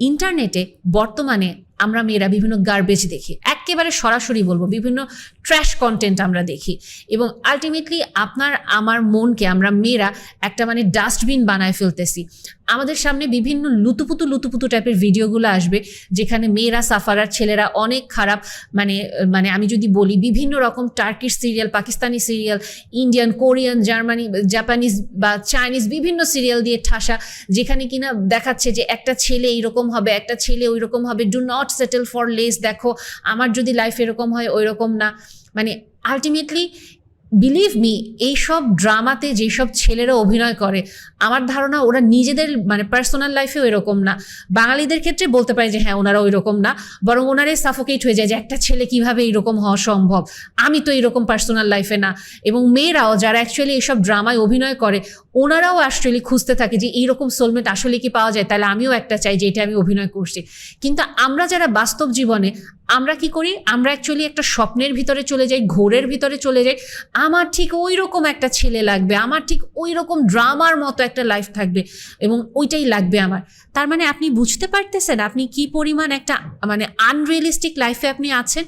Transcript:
ইন্টারনেটে বর্তমানে আমরা মেয়েরা বিভিন্ন গার্বেজ দেখি। একেবারে সরাসরি বলব, বিভিন্ন ট্র্যাশ কন্টেন্ট আমরা দেখি। এবং আলটিমেটলি আপনার, আমার মনকে আমরা মেয়েরা একটা মানে ডাস্টবিন বানায় ফেলতেছি। আমাদের সামনে বিভিন্ন লুতুপুতু লুতুপুতু টাইপের ভিডিওগুলো আসবে, যেখানে মেয়েরা, সাফারার ছেলেরা অনেক খারাপ মানে মানে আমি যদি বলি, বিভিন্ন রকম Turkish serial Pakistani serial Indian Korean Germany Japanese বা চাইনিজ বিভিন্ন সিরিয়াল দিয়ে ঠাসা, যেখানে কিনা দেখাচ্ছে যে একটা ছেলে এইরকম হবে, একটা ছেলে ওই রকম হবে do not settle for less দেখো আমার যদি লাইফ এরকম হয় ওই রকম না। মানে আলটিমেটলি বিলিভ মি এইসব ড্রামাতে যেসব ছেলেরা অভিনয় করে, আমার ধারণা ওরা নিজেদের মানে পার্সোনাল লাইফেও এরকম না। বাঙালিদের ক্ষেত্রে বলতে পারে যে হ্যাঁ ওনারা ওই রকম না। বরং ওনারাই সাফোকেট হয়ে যায় যে, একটা ছেলে কীভাবে এইরকম হওয়া সম্ভব? আমি তো এইরকম পার্সোনাল লাইফে না। এবং মেয়েরাও যারা অ্যাকচুয়ালি এইসব ড্রামায় অভিনয় করে, ওনারাও অ্যাকচুয়ালি খুঁজতে থাকে যে, এইরকম সোলমেট আসলে কি পাওয়া যায়? তাহলে আমিও একটা চাই যে, এটা আমি অভিনয় করছি। কিন্তু আমরা যারা বাস্তব জীবনে আমরা কি করি? আমরা অ্যাকচুয়ালি একটা স্বপ্নের ভিতরে চলে যাই, ঘোরের ভিতরে চলে যাই। আমার ঠিক ওই রকম একটা ছেলে লাগবে, আমার ঠিক ওই রকম ড্রামার মতো একটা লাইফ থাকবে এবং ওইটাই লাগবে আমার। তার মানে আপনি বুঝতে পারতেছেন আপনি কি পরিমাণ একটা মানে আনরিয়েলিস্টিক লাইফে আপনি আছেন?